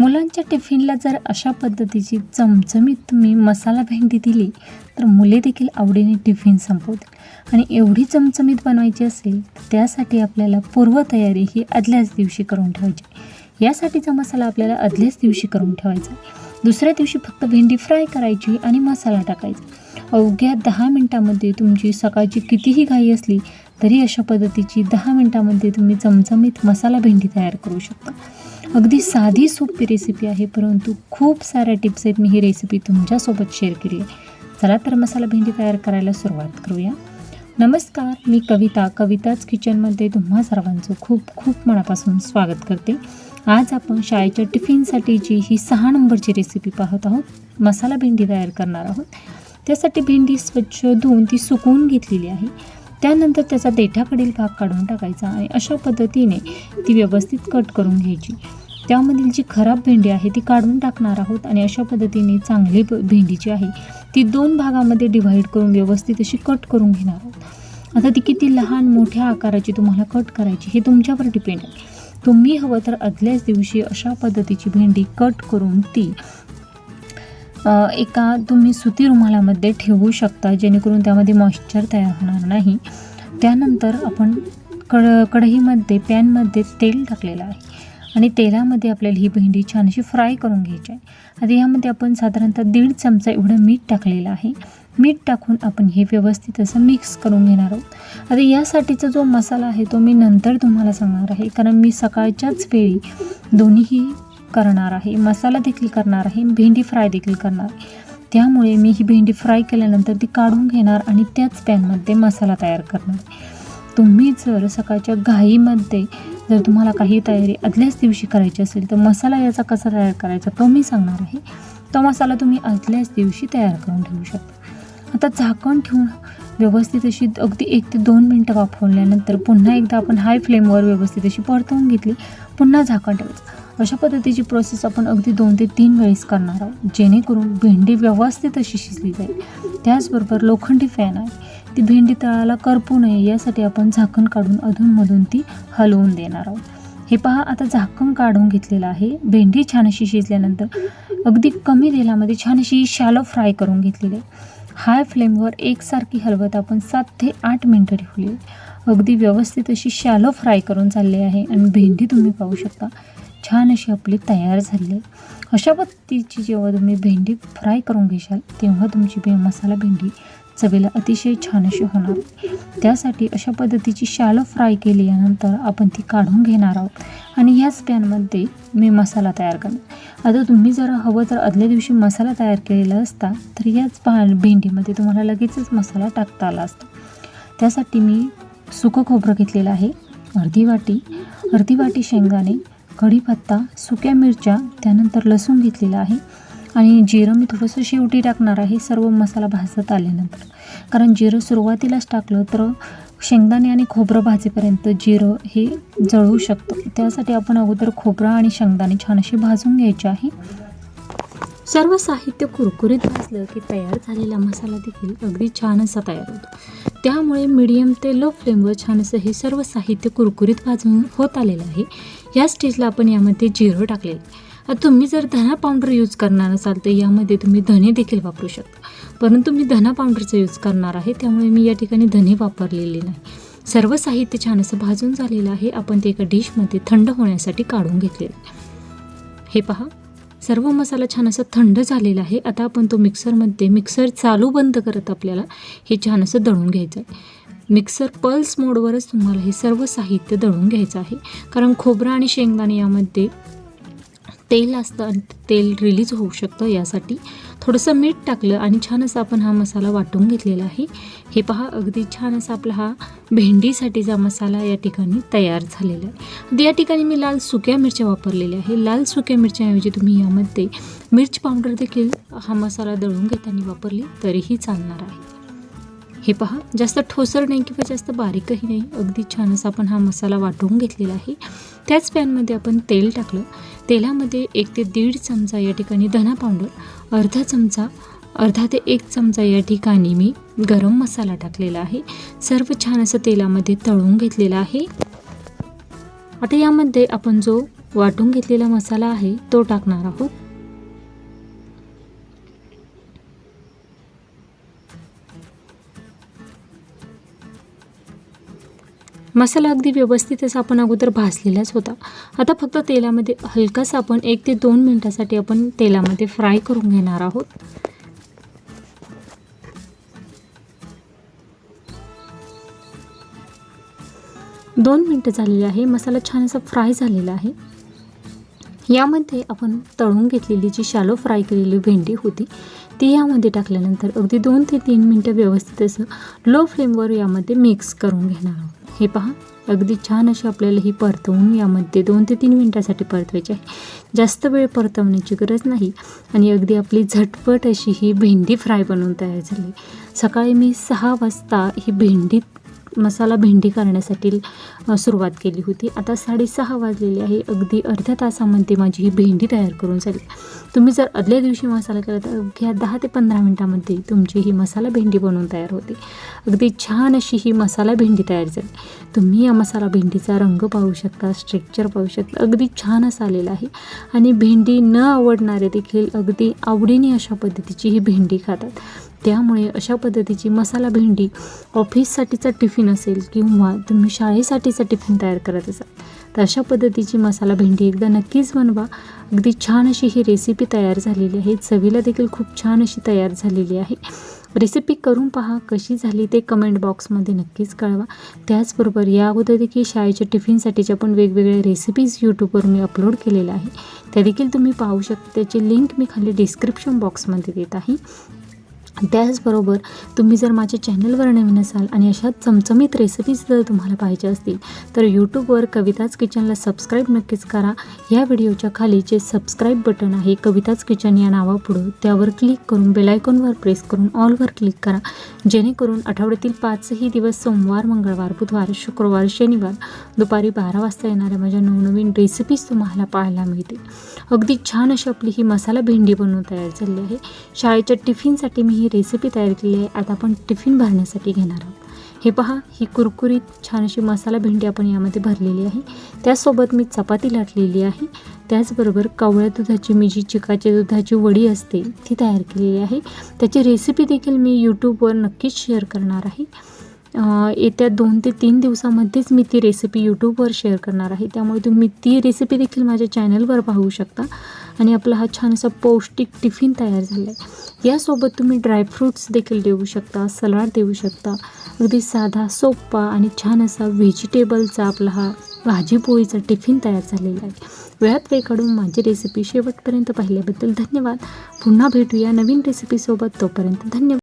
मुलांच्या टिफिनला जर अशा पद्धतीची चमचमीत तुम्ही मसाला भेंडी दिली तर मुले देखील आवडीने टिफिन संपवतील. आणि एवढी चमचमीत बनवायची असेल तर त्यासाठी आपल्याला पूर्वतयारी ही आदल्याच दिवशी करून ठेवायची. यासाठीचा मसाला आपल्याला आदल्याच दिवशी करून ठेवायचा. दुसऱ्या दिवशी फक्त भेंडी फ्राय करायची आणि मसाला टाकायचा. अवघ्या दहा मिनटामध्ये तुमची सकाळची कितीही घाई असली तरी अशा पद्धतीची दहा मिनटामध्ये तुम्ही चमचमीत मसाला भेंडी तयार करू शकता. अगदी साधी सोपी रेसिपी आहे परंतु खूप साऱ्या टिप्स आहेत. मी ही रेसिपी तुमच्यासोबत शेअर केली आहे. चला तर मसाला भेंडी तयार करायला सुरुवात करूया. नमस्कार मी कविता. कविताच किचनमध्ये तुम्हा सर्वांचं खूप खूप मनापासून स्वागत करते. आज आपण शाळेच्या टिफिनसाठीची ही सहा नंबरची रेसिपी पाहत आहोत मसाला भेंडी तयार करणार आहोत. त्यासाठी भेंडी स्वच्छ धुवून ती सुकवून घेतलेली आहे. त्यानंतर त्याचा देठाकडील भाग काढून टाकायचा आणि अशा पद्धतीने ती व्यवस्थित कट करून घ्यायची. त्यामधील जी खराब भेंडी आहे ती काढून टाकणार आहोत आणि अशा पद्धतीने चांगली भेंडी जी आहे ती दोन भागामध्ये डिव्हाइड करून व्यवस्थित अशी कट करून घेणार आहोत. आता ती किती लहान मोठ्या आकाराची तुम्हाला कट करायची हे तुमच्यावर डिपेंड आहे. तुम्ही हवं तर आदल्याच दिवशी अशा पद्धतीची भेंडी कट करून ती एका तुम्ही सुती रुमालामध्ये ठेवू शकता जेणेकरून त्यामध्ये मॉइश्चर तयार होणार नाही. त्यानंतर आपण कड कढईमध्ये पॅनमध्ये तेल टाकलेलं आहे. आणि तेलामध्ये आपल्याला ही भेंडी छान अशी फ्राय करून घ्यायची आहे. आता यामध्ये आपण साधारणतः दीड चमचा एवढं मीठ टाकलेलं आहे. मीठ टाकून आपण हे व्यवस्थित असं मिक्स करून घेणार आहोत. आता यासाठीचा जो मसाला आहे तो मी नंतर तुम्हाला सांगणार आहे. कारण मी सकाळच्याच वेळी दोन्हीही करणार आहे. मसाला देखील करणार आहे. भेंडी फ्राय देखील करणार आहे. त्यामुळे मी ही भेंडी फ्राय केल्यानंतर ती काढून घेणार आणि त्याच पॅनमध्ये मसाला तयार करणार तुम्ही जर सकाळच्या घाईमध्ये जर तुम्हाला काही तयारी आदल्याच दिवशी करायची असेल तर मसाला याचा कसा तयार करायचा तो मी सांगणार आहे. तो मसाला तुम्ही आदल्याच दिवशी तयार करून ठेवू शकता. आता झाकण ठेवून व्यवस्थित अशी अगदी एक ते दोन मिनटं वाफवल्यानंतर पुन्हा एकदा आपण हाय फ्लेमवर व्यवस्थित अशी परतवून घेतली पुन्हा झाकण ठेवायचं. अशा पद्धतीची प्रोसेस आपण अगदी दोन ते तीन वेळेस करणार आहोत जेणेकरून भेंडी व्यवस्थित अशी शिजली जाईल. त्याचबरोबर लोखंडी फॅन आहे. ती भेंडी तळाला करपू नये यासाठी आपण झाकण काढून अधूनमधून ती हलवून देणार आहोत. हे पहा आता झाकण काढून घेतलेलं आहे. भेंडी छान अशी शिजल्यानंतर अगदी कमी तेलामध्ये छान अशी शॅलो फ्राय करून घेतलेली आहे. हाय फ्लेमवर एकसारखी हलवत आपण सात ते आठ मिनटं ठेवली अगदी व्यवस्थित अशी शॅलो फ्राय करून चालली आहे आणि भेंडी तुम्ही पाहू शकता छान अशी आपली तयार झाली आहे. अशा पद्धतीची जेव्हा तुम्ही भेंडी फ्राय करून घेशाल तेव्हा तुमची बे मसाला भेंडी चवीला अतिशय छान अशी होणार. त्यासाठी अशा पद्धतीची शॅलो फ्राय केल्यानंतर आपण ती काढून घेणार आहोत. आणि ह्याच पॅनमध्ये मी मसाला तयार करणार. आता तुम्ही जर हवं तर आदल्या दिवशी मसाला तयार केलेला असता तर याच पा भेंडीमध्ये तुम्हाला लगेचच मसाला टाकता आला असता. त्यासाठी मी सुकं खोबरं घेतलेलं आहे अर्धी वाटी. अर्धी वाटी शेंगदाणे कढीपत्ता सुक्या मिरच्या त्यानंतर लसूण घेतलेला आहे. आणि जिरं मी थोडंसं शेवटी टाकणार आहे सर्व मसाला भाजत आल्यानंतर. कारण जिरं सुरुवातीलाच टाकलं तर शेंगदाणे आणि खोबरं भाजीपर्यंत जिरं हे जळू शकतं. त्यासाठी आपण अगोदर खोबरं आणि शेंगदाणे छान असे भाजून घ्यायचे आहे. सर्व साहित्य कुरकुरीत भाजलं की तयार झालेला मसाला देखील अगदी छान असा तयार होतो. त्यामुळे मीडियम ते लो फ्लेमवर छान असं हे सर्व साहित्य कुरकुरीत भाजून होत आलेलं आहे. या स्टेजला आपण यामध्ये जिरं टाकलेलं तुम्ही जर धना पावडर यूज करणार असाल तर यामध्ये तुम्ही धने देखील वापरू शकता. परंतु मी धना पावडरचा यूज करणार आहे त्यामुळे मी या ठिकाणी धने वापरलेले नाही. सर्व साहित्य छान असं भाजून झालेलं आहे. आपण ते एका डिशमध्ये थंड होण्यासाठी काढून घेतलेलं आहे. हे पहा. सर्व मसाला छान असा थंड झालेला आहे. आता आपण तो मिक्सरमध्ये मिक्सर चालू बंद करत आपल्याला हे छान असं दळून घ्यायचं आहे मिक्सर पल्स मोडवरच तुम्हाला हे सर्व साहित्य दळून घ्यायचं आहे. कारण खोबरं आणि शेंगदाणे यामध्ये तेल असतं आणि तेल रिलीज होऊ शकतं यासाठी. थोडंसं मीठ टाकलं आणि छान असा आपण हा मसाला वाटून घेतलेला आहे. हे पहा अगदी छान असा आपला हा भेंडीसाठीचा मसाला या ठिकाणी तयार झालेला आहे. या ठिकाणी मी लाल सुक्या मिरच्या वापरलेल्या आहे. लाल सुक्या मिरच्याऐवजी तुम्ही यामध्ये मिर्च पावडर देखील हा मसाला दळून घेताना वापरली तरीही चालणार आहे. हे पहा जास्त ठोसर नाही किंवा जास्त बारीकही नाही. अगदी छान असा आपण हा मसाला वाटून घेतलेला आहे. त्याच पॅनमध्ये आपण तेल टाकलं. तेलामध्ये एक ते दीड चमचा या ठिकाणी धना पावडर अर्धा चमचा अर्धा ते एक चमचा या ठिकाणी मी गरम मसाला टाकलेला आहे. सर्व छान असं तेलामध्ये तळून घेतलेलं आहे. आता यामध्ये आपण जो वाटून घेतलेला मसाला आहे तो टाकणार आहोत. मसाला अगदी व्यवस्थितच आपण अगोदर भाजलेलाच होता. आता फक्त तेलामध्ये हलकासा आपण एक ते दोन मिनटासाठी आपण तेलामध्ये फ्राय करून घेणार आहोत. दोन मिनटं झालेली आहे. मसाला छान असा फ्राय झालेला आहे. यामध्ये आपण तळून घेतलेली जी शालो फ्राय केलेली भेंडी होती ती यामध्ये टाकल्यानंतर अगदी दोन ते तीन मिनटं व्यवस्थित असं लो फ्लेमवर यामध्ये मिक्स करून घेणार आहोत. हे पहा अगदी छान अशी आपल्याला ही परतवून यामध्ये दोन ते तीन मिनटासाठी परतवायची आहे. जास्त वेळ परतवण्याची गरज नाही आणि अगदी आपली झटपट अशी ही भेंडी फ्राय बनवून तयार झाली. सकाळी मी सहा वाजता ही भेंडी मसाला भेंडी करण्यासाठी सुरुवात केली होती. आता साडेसहा वाजलेली आहे. अगदी अर्ध्या तासामध्ये माझी ही भेंडी तयार करून झाली. तुम्ही जर आदल्या दिवशी मसाला केला तर अवघ्या दहा ते पंधरा मिनटामध्ये तुमची ही मसाला भेंडी बनवून तयार होते. अगदी छान अशी ही मसाला भेंडी तयार झाली. तुम्ही या मसाला भेंडीचा रंग पाहू शकता स्ट्रक्चर पाहू शकता. अगदी छान असा आलेला आहे. आणि भेंडी न आवडणारे देखील अगदी आवडीने अशा पद्धतीची ही भेंडी खातात. त्यामुळे अशा पद्धतीची मसाला भेंडी ऑफिससाठीचा टिफिन असेल किंवा तुम्ही शाळेसाठीचा टिफिन तयार करत असाल तर अशा पद्धतीची मसाला भेंडी एकदा नक्कीच बनवा. अगदी छान अशी ही रेसिपी तयार झालेली आहे. चवीला देखील खूप छान अशी तयार झालेली आहे. रेसिपी करून पहा कशी झाली ते कमेंट बॉक्समध्ये नक्कीच कळवा. त्याचबरोबर या अगोदर देखील शाळेच्या टिफिनसाठीच्या पण वेगवेगळ्या रेसिपीज यूट्यूबवर मी अपलोड केलेल्या आहे. त्या देखील तुम्ही पाहू शकता. त्याची लिंक मी खाली डिस्क्रिप्शन बॉक्समध्ये देत आहे. त्याचबरोबर तुम्ही जर माझ्या चॅनलवर नवीन असाल आणि अशा चमचमीत रेसिपीज जर तुम्हाला पाहिजे असतील तर यूट्यूबवर कविताज किचनला सबस्क्राईब नक्कीच करा. या व्हिडिओच्या खाली जे सबस्क्राईब बटन आहे कविताज किचन या नावापुढं त्यावर क्लिक करून बेलायकॉनवर प्रेस करून ऑलवर क्लिक करा. जेणेकरून आठवड्यातील पाचही दिवस सोमवार मंगळवार बुधवार शुक्रवार शनिवार दुपारी बारा वाजता येणाऱ्या माझ्या नवनवीन रेसिपीज तुम्हाला पाहायला मिळतील. अगदी छान अशी आपली ही मसाला भेंडी बनवून तयार झाली आहे. शाळेच्या टिफिनसाठी मी ही रेसिपी तयार केली आहे. आता आपण टिफिन भरण्यासाठी घेणार आहोत. हे पहा ही कुरकुरीत छान अशी मसाला भेंडी आपण यामध्ये भरलेली आहे. त्यासोबत मी चपाती लाटलेली आहे. त्याचबरोबर कावळ्या दुधाची मी जी चिकाच्या दुधाची वडी असते ती तयार केलेली आहे. त्याची रेसिपी देखील मी यूट्यूबवर नक्कीच शेअर करणार आहे. येत्या दोन ते तीन दिवसामध्येच मी ती रेसिपी यूट्यूबवर शेअर करणार आहे. त्यामुळे तुम्ही ती रेसिपी देखील माझ्या चॅनलवर पाहू शकता. आणि आपला हा छान असा पौष्टिक टिफिन तयार झाला आहे यासोबत तुम्ही ड्रायफ्रूट्स देखील देऊ शकता सलाड देऊ शकता. अगदी साधा सोपा आणि छान असा व्हेजिटेबलचा आपला हा भाजीपोळीचा टिफिन तयार झालेला आहे. वेळात वेळ काढून माझी रेसिपी शेवटपर्यंत पाहिल्याबद्दल धन्यवाद. पुन्हा भेटूया नवीन रेसिपीसोबत तोपर्यंत धन्यवाद.